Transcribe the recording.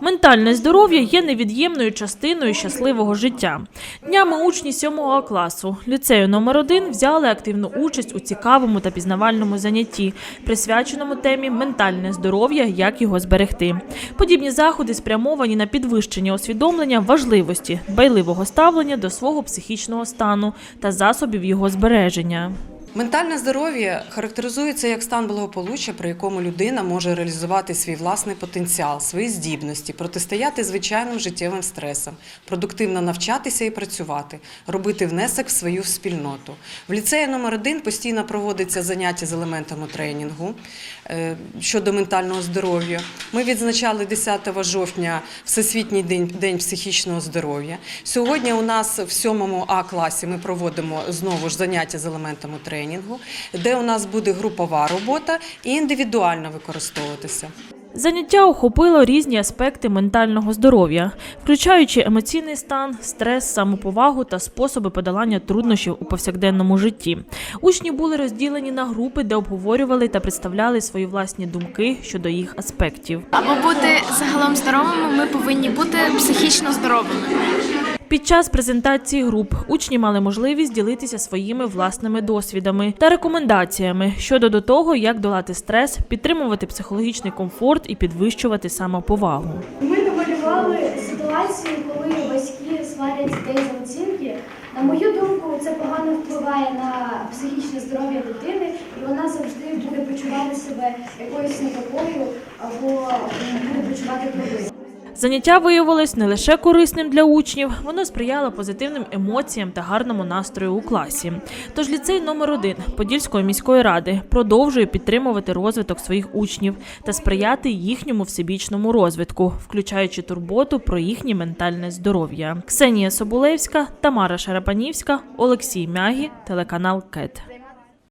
Ментальне здоров'я є невід'ємною частиною щасливого життя. Днями учні 7 класу ліцею номер 1 взяли активну участь у цікавому та пізнавальному занятті, присвяченому темі ментальне здоров'я, як його зберегти. Подібні заходи спрямовані на підвищення усвідомлення важливості дбайливого ставлення до свого психічного стану та засобів його збереження. Ментальне здоров'я характеризується як стан благополуччя, при якому людина може реалізувати свій власний потенціал, свої здібності, протистояти звичайним життєвим стресам, продуктивно навчатися і працювати, робити внесок в свою спільноту. В ліцеї номер 1 постійно проводиться заняття з елементами тренінгу е, щодо ментального здоров'я. Ми відзначали 10 жовтня Всесвітній день, день психічного здоров'я. Сьогодні у нас в 7 А класі ми проводимо знову ж заняття з елементами тренінгу, де у нас буде групова робота і індивідуально використовуватися. Заняття охопило різні аспекти ментального здоров'я, включаючи емоційний стан, стрес, самоповагу та способи подолання труднощів у повсякденному житті. Учні були розділені на групи, де обговорювали та представляли свої власні думки щодо їх аспектів. Аби бути загалом здоровими, ми повинні бути психічно здоровими. Під час презентації груп учні мали можливість ділитися своїми власними досвідами та рекомендаціями щодо до того, як долати стрес, підтримувати психологічний комфорт і підвищувати самоповагу. Ми намалювали ситуацію, коли батьки сварять дітей за оцінки. На мою думку, це погано впливає на психічне здоров'я дитини, і вона завжди буде почувати себе якоюсь непокою або буде почувати провину. Заняття виявилось не лише корисним для учнів, воно сприяло позитивним емоціям та гарному настрою у класі. Тож ліцей номер 1 Подільської міської ради продовжує підтримувати розвиток своїх учнів та сприяти їхньому всебічному розвитку, включаючи турботу про їхнє ментальне здоров'я. Ксенія Соболевська, Тамара Шарапанівська, Олексій Мягі, телеканал КЕТ.